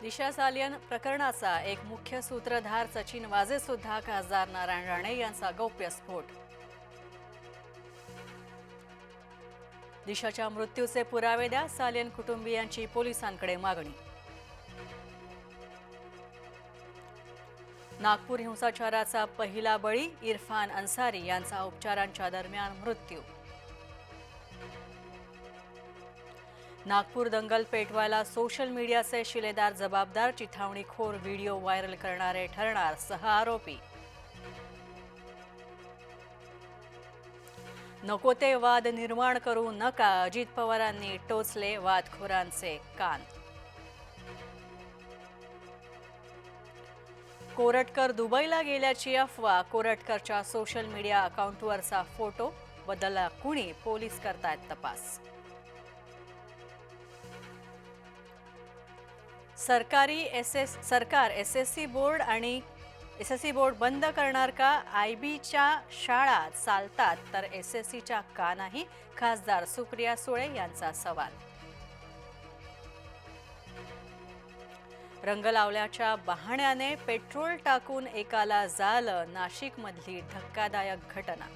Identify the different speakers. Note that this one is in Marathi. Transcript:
Speaker 1: दिशा सालियन प्रकरणाचा एक मुख्य सूत्रधार सचिन वाजे सुद्धा खासदार नारायण राणे यांचा गौप्यस्फोट दिशाच्या मृत्यूचे पुरावे द्या सालियन कुटुंबियांची पोलिसांकडे मागणी. नागपूर हिंसाचाराचा पहिला बळी इरफान अन्सारी यांचा उपचारांच्या दरम्यान मृत्यू. नागपूर दंगल पेटवायला सोशल मीडियाचे शिलेदार जबाबदार चिथावणीखोर व्हिडिओ व्हायरल करणारे ठरणार सह आरोपी. नको ते वाद निर्माण करू नका अजित पवारांनी टोचले वादखोरांचे कान. कोरटकर दुबईला गेल्याची अफवा कोरटकरच्या सोशल मीडिया अकाउंटवरचा फोटो बदलला कुणी पोलीस करतायत तपास. सरकारी एस एस सरकार एस एस सी बोर्ड आणि एस एस सी बोर्ड बंद करणार का? आय बीच्या शाळा चालतात तर एस एस सीच्या का नाही? खासदार सुप्रिया सुळे यांचा सवाल. रंग लावल्याच्या बहाण्याने पेट्रोल टाकून एकाला झालं नाशिकमधली धक्कादायक घटना.